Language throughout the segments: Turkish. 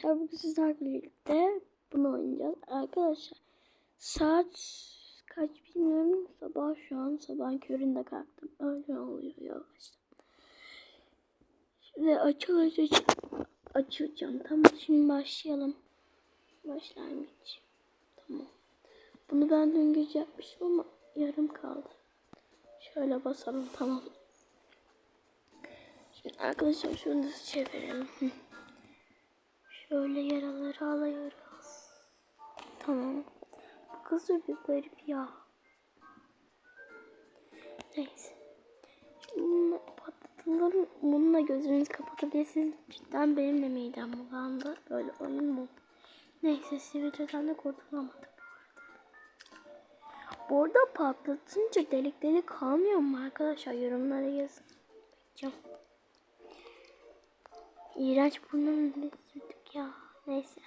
arkadaşlar bugün sizlerle birlikte bunu oynayacağız. Arkadaşlar saat kaç bilmiyorum. Sabah şu an sabah köründe kalktım. Öyle oluyor yavaştan. Şimdi açılacak açacağım. Tamam şimdi başlayalım. Başlangıç. Tamam. Bunu ben dün gece yapmıştım ama yarım kaldı. Şöyle basalım tamam. Şimdi arkadaşlar şunu çevirelim. Şöyle yaraları alıyoruz. Tamam. Bu kız da bir garip ya. Neyse. Bununla patlatılır. Bununla gözünüz kapatabilirsiniz. Cidden benim de midem bulandı. Böyle oyun mu? Neyse sivilceden de kurtulamadık. Bu arada patlatınca delik delik kalmıyor mu arkadaşlar? Yorumlara yazın. Bakacağım. İğrenç burnum sürdük ya. Neyse.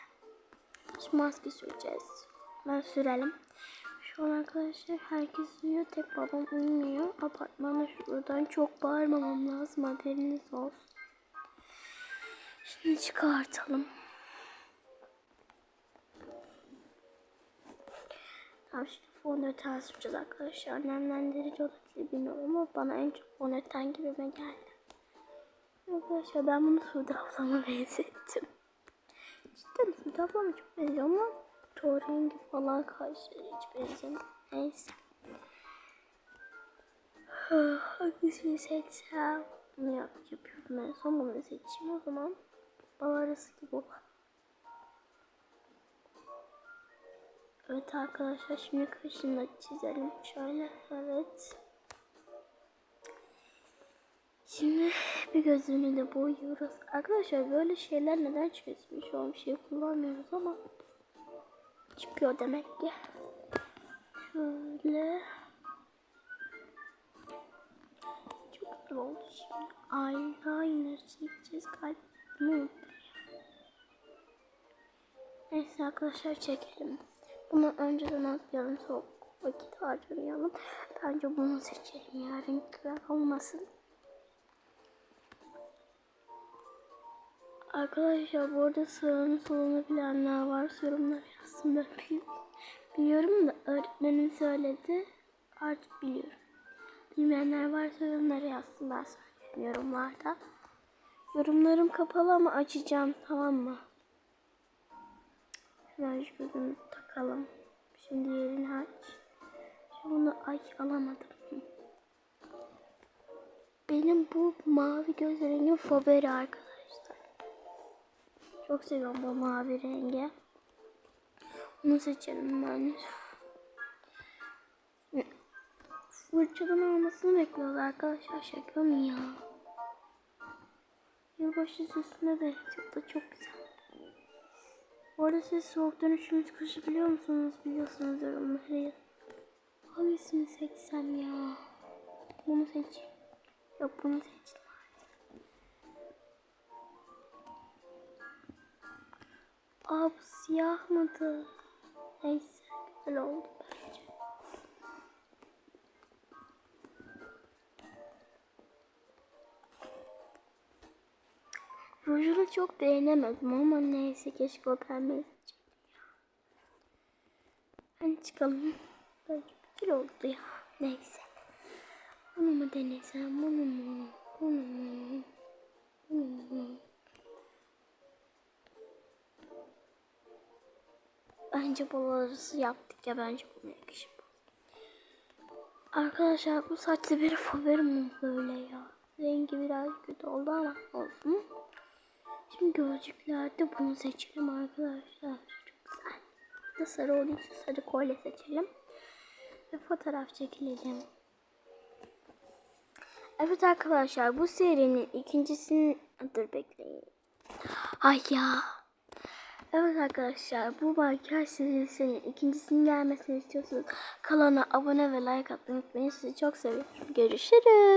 Şimdi maske süreceğiz. Ben sürelim. Şu an arkadaşlar herkes uyuyor. Tek babam uyumuyor. Apartmanda şuradan çok bağırmamam lazım. Haberiniz olsun. Şimdi çıkartalım. Tamam şimdi fondöten süreceğiz arkadaşlar. Nemlendirici olabilir bilmiyorum ama bana en çok fondöten gibi geldi. Arkadaşlar ben bunu Sude ablama benzettim. Cidden ablama çok benziyor ama çoğu rengi falan karşıya hiç benzemiyor. Neyse. Hangisini seçsem? Yap, yapıyorum en son bunu seçeyim o zaman. Bavarası gibi olur. Evet arkadaşlar şimdi kaşını çizelim. Şöyle evet. Şimdi bir gözünü de boyuyoruz. Arkadaşlar böyle şeyler neden çıkıyor? Şu an bir şey kullanmıyoruz ama çıkıyor demek ki. Şöyle. Çok güzel oldu şimdi. Eyeliner çekeceğiz unuttum ya. Neyse arkadaşlar çekelim. Bunu önceden atlayalım. Soğuk vakit harcamayalım. Bence bunu seçelim ya. Renkler olmasın. Arkadaşlar bu arada sağını solunu bilenler var. Yorumlara yazsın. Ben biliyorum da öğretmenim söyledi. Artık biliyorum. Bilmeyenler varsa yorumlara yazsın. Ben söyleyeyim yorumlarda. Yorumlarım kapalı ama açacağım tamam mı? Hemen şu gözümüzü takalım. Şimdi yerini aç. Şimdi bunu ay alamadım. Benim bu mavi göz rengim favori arkadaşlar. Çok seviyorum bu mavi rengi. Bunu seçelim ben. Fırçadan almasını bekliyoruz arkadaşlar. Şaka mı ya? Yılbaşı süsüne de çıktı. Çok güzel. Bu arada siz soğuktan üşümüş kışı biliyor musunuz? Biliyorsunuz yazın. Hangisini seçsem ya? Bunu seçeyim. Yok bunu seçtim. Aa bu siyah mıydı? Neyse güzel oldu bence. Rujunu çok beğenemedim ama neyse keşke o pembe seçeydim ya. Hadi çıkalım. Bence güzel oldu ya. Neyse. Bunu mu denesem? Bunu mu? Bence bol arası yaptık ya bence buna yakışır. Arkadaşlar bu saçlı bir favorim böyle ya? Rengi biraz kötü oldu ama olsun. Şimdi gözlüklerde bunu seçelim arkadaşlar. Çok güzel. Da sarı olduğu için sarı kolye seçelim. Ve fotoğraf çekilelim. Evet arkadaşlar bu serinin ikincisini... Dur bekleyin. Ay ya. Evet arkadaşlar bu makyaj serisinin ikincisinin gelmesini istiyorsanız kanala abone ve like atmayı unutmayın. Sizi çok seviyorum. Görüşürüz.